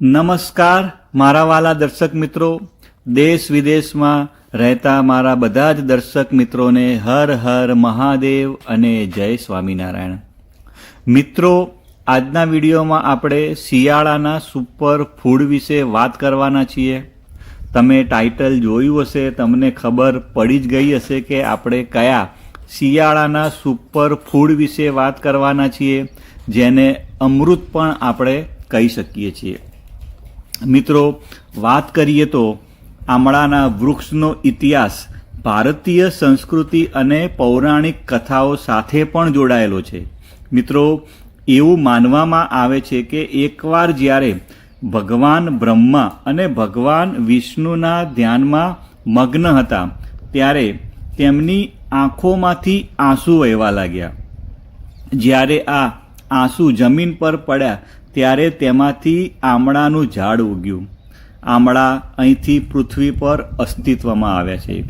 નમસ્કાર, મારા વાલા દર્શક મિત્રો. દેશ વિદેશમાં રહેતા મારા બધા જ દર્શક મિત્રોને હર હર મહાદેવ અને જય સ્વામિનારાયણ. મિત્રો, આજના વિડીયોમાં આપણે શિયાળાના સુપર ફૂડ વિશે વાત કરવાના છીએ. તમે ટાઇટલ જોયું હશે, તમને ખબર પડી જ ગઈ હશે કે આપણે કયા શિયાળાના સુપર ફૂડ વિશે વાત કરવાના છીએ, જેને અમૃત પણ આપણે કહી શકીએ છીએ. મિત્રો, વાત કરીએ તો આમળાના વૃક્ષનો ઇતિહાસ ભારતીય સંસ્કૃતિ અને પૌરાણિક કથાઓ સાથે પણ જોડાયેલો છે. મિત્રો, એવું માનવામાં આવે છે કે એકવાર જ્યારે ભગવાન બ્રહ્મા અને ભગવાન વિષ્ણુના ધ્યાનમાં મગ્ન હતા, ત્યારે તેમની આંખોમાંથી આંસુ વહેવા લાગ્યા. જ્યારે આ આંસુ જમીન પર પડ્યા ત્યારે તેમાંથી આમળાનું ઝાડ ઉગ્યું. આમળા અહીંથી પૃથ્વી પર અસ્તિત્વમાં આવ્યા છે.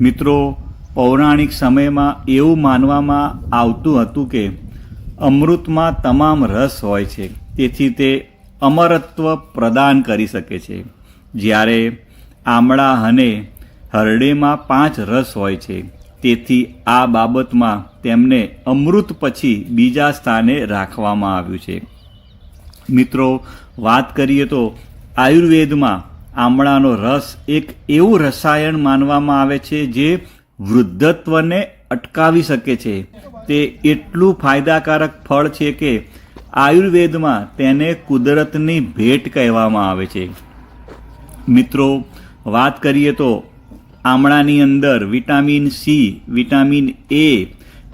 મિત્રો, પૌરાણિક સમયમાં એવું માનવામાં આવતું હતું કે અમૃતમાં તમામ રસ હોય છે, તેથી તે અમરત્વ પ્રદાન કરી શકે છે. જ્યારે આમળા અને હરડેમાં પાંચ રસ હોય છે, તેથી આ બાબતમાં તેમને અમૃત પછી બીજા સ્થાને રાખવામાં આવ્યું છે. મિત્રો, વાત કરીએ તો આયુર્વેદમાં આમળાનો રસ એક એવું રસાયણ માનવામાં આવે છે જે વૃદ્ધત્વને અટકાવી શકે છે. તે એટલું ફાયદાકારક ફળ છે કે આયુર્વેદમાં તેને કુદરતની ભેટ કહેવામાં આવે છે. મિત્રો, વાત કરીએ તો આમળાની અંદર vitamin C, vitamin A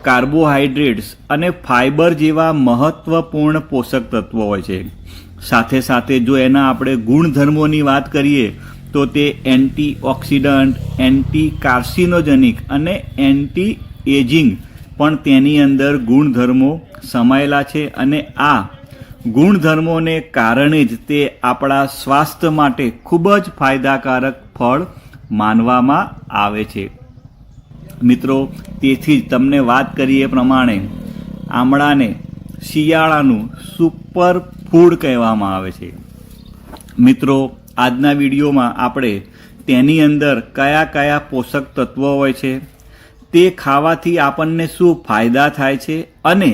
carbohydrates અને ફાઇબર જેવા મહત્વપૂર્ણ પોષક તત્વો હોય છે. સાથે સાથે જો એના આપણે ગુણધર્મોની વાત કરીએ, તો તે એન્ટી ઓક્સિડન્ટ એન્ટી કાર્સિનોજેનિક અને એન્ટી એજિંગ પણ તેની અંદર ગુણધર્મો સમાયેલા છે અને આ ગુણધર્મોને કારણે જ તે આપણા સ્વાસ્થ્ય માટે ખૂબ જ ફાયદાકારક ફળ માનવામાં આવે છે. મિત્રો, તેથી જ તમને વાત કરીએ એ પ્રમાણે આમળાને શિયાળાનું સુપર ફૂડ કહેવામાં આવે છે. મિત્રો, આજના વિડીયોમાં આપણે તેની અંદર કયા કયા પોષક તત્વો હોય છે, તે ખાવાથી આપણને શું ફાયદા થાય છે અને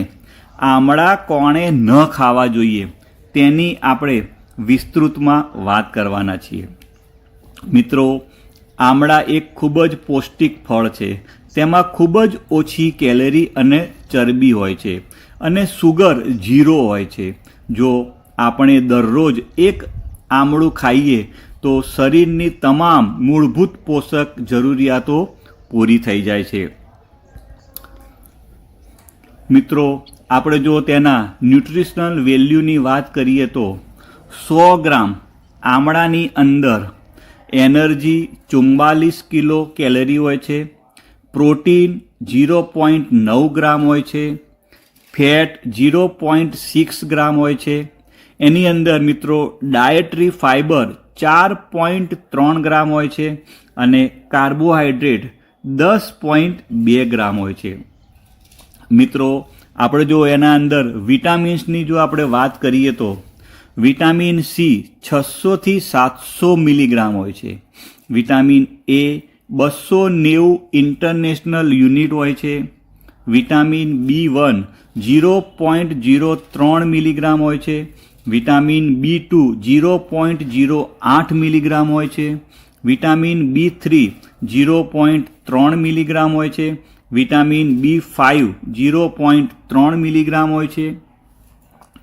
આમળા કોણે ન ખાવા જોઈએ તેની આપણે વિસ્તૃતમાં વાત કરવાના છીએ. મિત્રો આમળા એક ખૂબ જ પૌષ્ટિક ફળ છે. તેમાં ખૂબ જ ઓછી કેલરી અને ચરબી હોય છે અને સુગર ઝીરો હોય છે. જો આપણે દરરોજ એક આમળું ખાઈએ, તો શરીરની તમામ મૂળભૂત પોષક જરૂરિયાતો પૂરી થઈ જાય છે. મિત્રો, આપણે જો તેના ન્યુટ્રિશનલ વેલ્યુની વાત કરીએ તો સો ગ્રામ આમળાની અંદર એનર્જી ચુમ્માલીસ કિલો કેલરી હોય છે. પ્રોટીન ઝીરો પોઈન્ટ નવ ગ્રામ હોય છે. Fat zero point six gram હોય છે. એની અંદર મિત્રો ડાયટરી ફાઇબર ચાર પોઈન્ટ ત્રણ ગ્રામ હોય છે અને કાર્બોહાઈડ્રેટ દસ પોઈન્ટ બે ગ્રામ હોય છે. મિત્રો, આપણે જો એના અંદર વિટામિન્સની જો આપણે વાત કરીએ તો વિટામિન સી છસોથી સાતસો મિલીગ્રામ હોય છે. વિટામિન એ બસો નેવું ઇન્ટરનેશનલ યુનિટ હોય છે. Vitamin B one zero point zero ત્રણ મિલીગ્રામ હોય છે. Vitamin B two zero point zero આઠ મિલીગ્રામ હોય છે. Vitamin B three zero point ત્રણ મિલીગ્રામ હોય છે. Vitamin B five zero point ત્રણ મિલીગ્રામ હોય છે.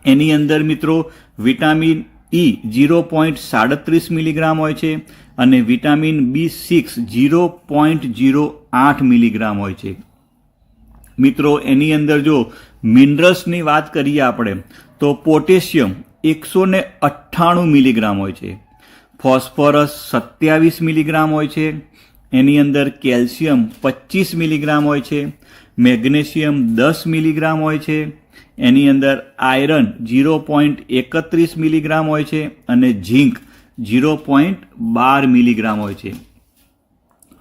એની અંદર મિત્રો વિટામિન ઈ ઝીરો પોઈન્ટ સાડત્રીસ મિલીગ્રામ હોય છે અને vitamin B six zero point zero આઠ મિલીગ્રામ હોય છે. મિત્રો, એની અંદર જો મિનરલ્સની વાત કરીએ આપણે, તો પોટેશિયમ એકસો ને અઠ્ઠાણું મિલીગ્રામ હોય છે. ફોસ્ફરસ સત્યાવીસ મિલીગ્રામ હોય છે. એની અંદર કેલ્શિયમ પચીસ મિલીગ્રામ હોય છે. મેગ્નેશિયમ દસ મિલીગ્રામ હોય છે. એની અંદર આયરન ઝીરો પોઈન્ટ એકત્રીસ મિલીગ્રામ હોય છે અને ઝીંક ઝીરો પોઈન્ટ બાર મિલીગ્રામ હોય છે.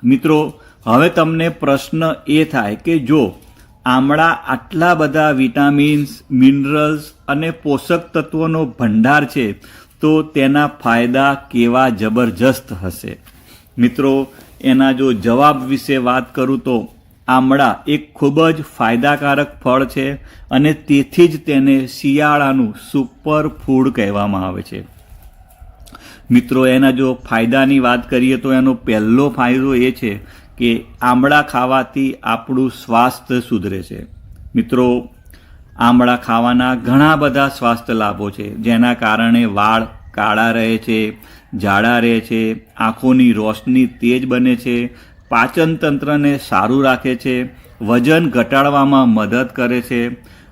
મિત્રો, હવે તમને પ્રશ્ન એ થાય કે જો આમળા આટલા બધા વિટામિન્સ, મિનરલ્સ અને પોષક તત્વોનો ભંડાર છે, તો તેના ફાયદા કેવા જબરજસ્ત હશે? મિત્રો, એના જો જવાબ વિશે વાત કરું તો આમળા એક ખૂબ જ ફાયદાકારક ફળ છે અને તેથી જ તેને શિયાળાનું સુપર ફૂડ કહેવામાં આવે છે. મિત્રો, એના જો ફાયદાની વાત કરીએ તો એનો પહેલો ફાયદો એ છે કે આમળા ખાવાથી આપણું સ્વાસ્થ્ય સુધરે છે. મિત્રો, આમળા ખાવાના ઘણા બધા સ્વાસ્થ્ય લાભો છે, જેના કારણે વાળ કાળા રહે છે જાડા રહે છે, આંખોની રોશની તેજ બને છે પાચન તંત્રને સારું રાખે છે, વજન ઘટાડવામાં મદદ કરે છે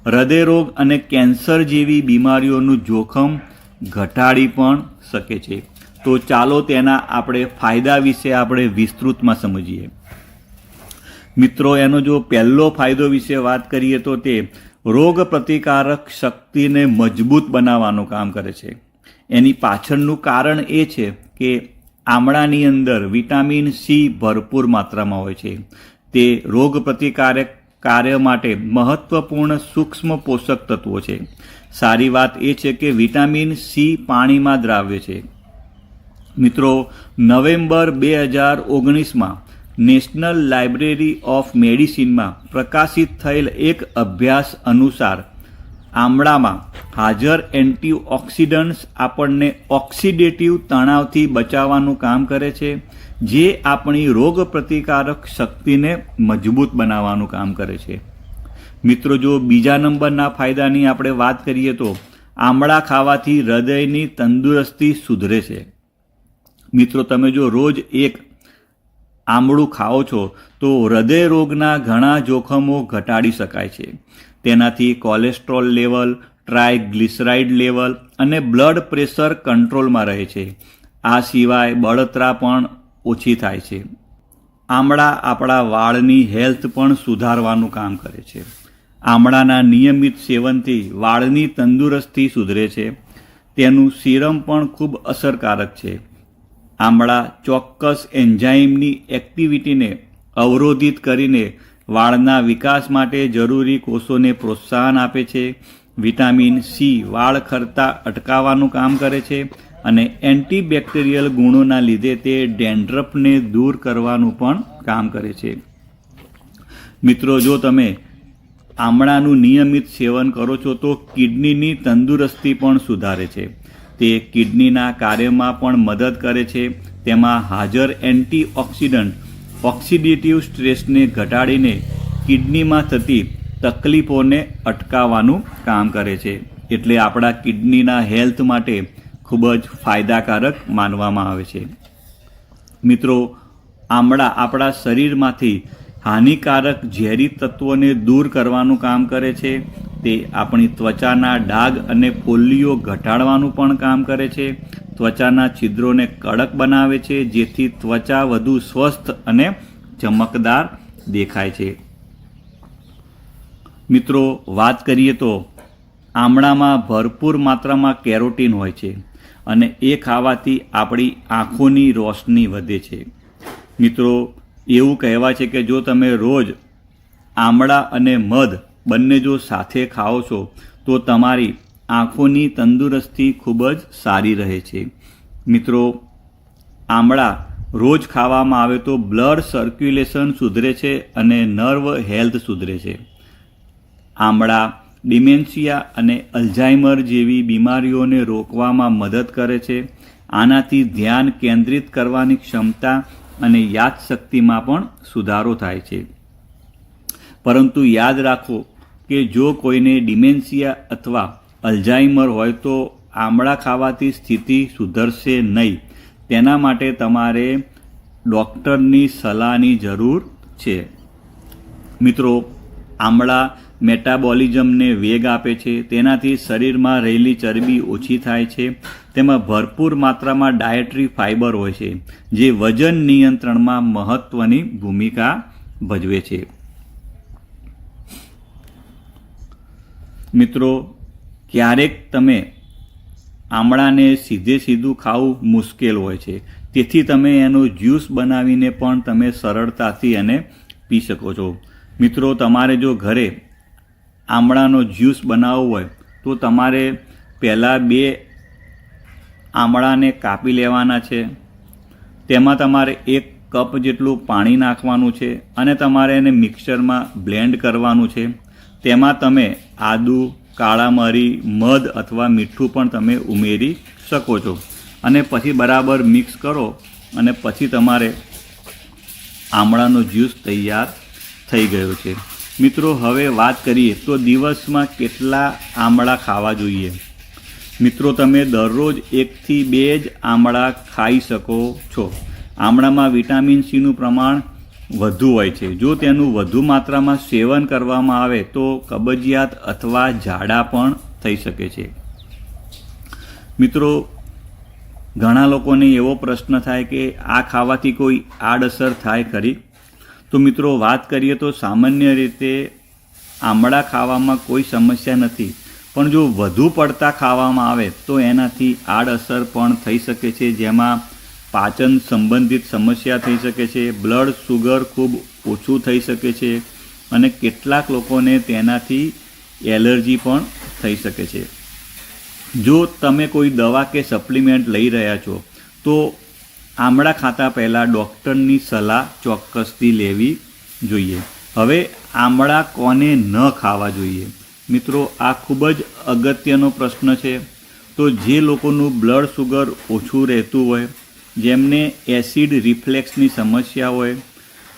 હૃદયરોગ અને કેન્સર જેવી બીમારીઓનું જોખમ ઘટાડી પણ શકે છે. તો ચાલો તેના આપણે ફાયદા વિશે આપણે વિસ્તૃતમાં સમજીએ. મિત્રો, એનો જો પહેલો ફાયદો વિશે વાત કરીએ તો તે રોગ પ્રતિકારક શક્તિને મજબૂત બનાવવાનું કામ કરે છે. એની પાછળનું કારણ એ છે કે આમળાની અંદર વિટામિન સી ભરપૂર માત્રામાં હોય છે. તે રોગ પ્રતિકારક કાર્ય માટે મહત્વપૂર્ણ સૂક્ષ્મ પોષક તત્વો છે. સારી વાત એ છે કે વિટામિન સી પાણીમાં દ્રાવ્ય છે. મિત્રો, નવેમ્બર બે હજાર ઓગણીસમાં નેશનલ લાઇબ્રેરી ઓફ મેડિસિનમાં પ્રકાશિત થયેલ એક અભ્યાસ અનુસાર આમળામાં હાજર એન્ટીઓક્સિડન્ટ્સ આપણને ઓક્સિડેટિવ તણાવથી બચાવવાનું કામ કરે છે, જે આપણી રોગ પ્રતિકારક શક્તિને મજબૂત બનાવવાનું કામ કરે છે. મિત્રો, જો બીજા નંબરના ફાયદાની આપણે વાત કરીએ તો આમળા ખાવાથી હૃદયની તંદુરસ્તી સુધરે છે. મિત્રો, તમે જો રોજ એક આમળું ખાઓ છો, તો હૃદય રોગના ઘણા જોખમો ઘટાડી શકાય છે. તેનાથી કોલેસ્ટ્રોલ લેવલ ટ્રાયગ્લિસરાઇડ લેવલ અને બ્લડ પ્રેશર કંટ્રોલમાં રહે છે. આ સિવાય બળતરા પણ ઓછી થાય છે. આમળા આપણા વાળની હેલ્થ પણ સુધારવાનું કામ કરે છે. આમળાના નિયમિત સેવનથી વાળની તંદુરસ્તી સુધરે છે. તેનું સિરમ પણ ખૂબ અસરકારક છે. આમળા ચોક્કસ એન્ઝાઇમની એક્ટિવિટીને અવરોધિત કરીને વાળના વિકાસ માટે જરૂરી કોષોને પ્રોત્સાહન આપે છે. વિટામિન સી વાળ ખરતા અટકાવવાનું કામ કરે છે અને એન્ટીબેક્ટેરિયલ ગુણોના લીધે તે ડેન્ડ્રફને દૂર કરવાનું પણ કામ કરે છે. મિત્રો, જો તમે આમળાનું નિયમિત સેવન કરો છો, તો કિડનીની તંદુરસ્તી પણ સુધારે છે. તે કિડનીના કાર્યમાં પણ મદદ કરે છે. તેમાં હાજર એન્ટીઓક્સિડન્ટ ઓક્સિડેટિવ સ્ટ્રેસને ઘટાડીને કિડનીમાં થતી તકલીફોને અટકાવવાનું કામ કરે છે. એટલે આપણા કિડનીના હેલ્થ માટે ખૂબ જ ફાયદાકારક માનવામાં આવે છે. મિત્રો, આમળા આપણા શરીરમાંથી હાનિકારક ઝેરી તત્વોને દૂર કરવાનું કામ કરે છે. તે આપણી ત્વચાના ડાઘ અને ફોલ્લીઓ ઘટાડવાનું પણ કામ કરે છે. ત્વચાના છિદ્રોને કડક બનાવે છે, જેથી ત્વચા વધુ સ્વસ્થ અને ચમકદાર દેખાય છે. મિત્રો, વાત કરીએ તો આમળામાં ભરપૂર માત્રામાં કેરોટીન હોય છે અને એ ખાવાથી આપણી આંખોની રોશની વધે છે. મિત્રો, એવું કહેવાય છે કે જો તમે રોજ આમળા અને મધ બંને જો સાથે ખાઓ છો, તો તમારી આંખોની તંદુરસ્તી ખૂબ જ સારી રહે છે. મિત્રો, આમળા રોજ ખાવામાં આવે તો બ્લડ સર્ક્યુલેશન સુધરે છે અને નર્વ હેલ્થ સુધરે છે. આમળા ડિમેન્શિયા અને અલ્ઝાઇમર જેવી બીમારીઓને રોકવામાં મદદ કરે છે. આનાથી ધ્યાન કેન્દ્રિત કરવાની ક્ષમતા અને યાદશક્તિમાં પણ સુધારો થાય છે. પરંતુ યાદ રાખો કે જો કોઈને ડિમેન્શિયા અથવા અલ્ઝાઇમર હોય તો આમળા ખાવાથી સ્થિતિ સુધરશે નહીં. તેના માટે તમારે ડૉક્ટરની સલાહની જરૂર છે. મિત્રો આમળા મેટાબોલિઝમને વેગ આપે છે, તેનાથી શરીરમાં રહેલી ચરબી ઓછી થાય છે, તેમાં ભરપૂર માત્રામાં ડાયટરી ફાઇબર હોય છે, જે વજન નિયંત્રણમાં મહત્વની ભૂમિકા ભજવે છે. મિત્રો, ક્યારેક તમે આમળાને સીધે સીધું ખાવું મુશ્કેલ હોય છે, તેથી તમે એનો જ્યુસ બનાવીને પણ તમે સરળતાથી એને પી શકો છો. મિત્રો, તમારે જો ઘરે આમળાનો જ્યુસ બનાવવો હોય, તો તમારે પહેલાં બે આમળાને કાપી લેવાના છે. તેમાં તમારે એક કપ જેટલું પાણી નાખવાનું છે અને તમારે એને મિક્સરમાં બ્લેન્ડ કરવાનું છે. તેમાં તમે આદુ, કાળા મરી, મધ અથવા મીઠું પણ તમે ઉમેરી શકો છો. અને પછી બરાબર મિક્સ કરો અને પછી તમારે આમળાનો જ્યુસ તૈયાર થઈ ગયો છે. મિત્રો, હવે વાત કરીએ તો દિવસમાં કેટલા આમળા ખાવા જોઈએ? મિત્રો, તમે દરરોજ એકથી બે જ આમળા ખાઈ શકો છો. આમળામાં વિટામિન સીનું પ્રમાણ વધુ હોય છે. જો તેનું વધુ માત્રામાં સેવન કરવામાં આવે, તો કબજિયાત અથવા ઝાડા પણ થઈ શકે છે. મિત્રો, ઘણા લોકોને એવો પ્રશ્ન થાય કે આ ખાવાથી કોઈ આડઅસર થાય ખરી? તો મિત્રો, વાત કરીએ તો સામાન્ય રીતે આમળા ખાવામાં કોઈ સમસ્યા નથી. પણ જો વધુ પડતા ખાવામાં આવે, તો એનાથી આડઅસર પણ થઈ શકે છે. જેમાં પાચન સંબંધિત સમસ્યા થઈ શકે છે, બ્લડ સુગર ખૂબ ઓછું થઈ શકે છે અને કેટલાક લોકોને તેનાથી એલર્જી પણ થઈ શકે છે. જો તમે કોઈ દવા કે સપ્લિમેન્ટ લઈ રહ્યા છો, તો આમળા ખાતા પહેલાં ડૉક્ટરની સલાહ ચોક્કસથી લેવી જોઈએ. હવે આમળા કોને ન ખાવા જોઈએ? મિત્રો, આ ખૂબ જ અગત્યનો પ્રશ્ન છે. તો જે લોકોનું બ્લડ સુગર ઓછું રહેતું હોય, જેમને એસિડ રિફ્લેક્સની સમસ્યા હોય,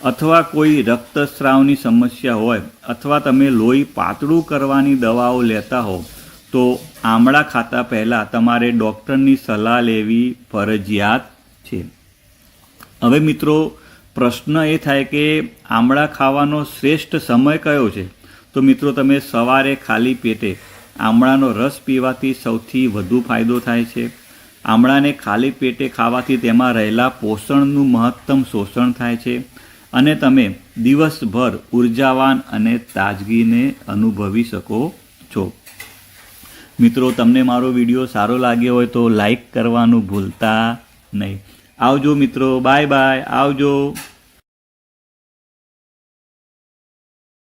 અથવા કોઈ રક્તસ્રાવની સમસ્યા હોય, અથવા તમે લોહી પાતળું કરવાની દવાઓ લેતા હો, તો આમળા ખાતા પહેલાં તમારે ડૉક્ટરની સલાહ લેવી ફરજિયાત છે. હવે મિત્રો, પ્રશ્ન એ થાય કે આમળા ખાવાનો શ્રેષ્ઠ સમય કયો છે? તો મિત્રો, તમે સવારે ખાલી પેટે આમળાનો રસ પીવાથી સૌથી વધુ ફાયદો થાય છે. આમળાને ખાલી પેટે ખાવાથી તેમાં રહેલા પોષણનું મહત્તમ શોષણ થાય છે અને તમે દિવસભર ઉર્જાવાન અને તાજગીને અનુભવી શકો છો. મિત્રો, તમને મારો વીડિયો સારો લાગ્યો હોય તો લાઈક કરવાનું ભૂલતા નહીં. આવજો મિત્રો બાય બાય આવજો.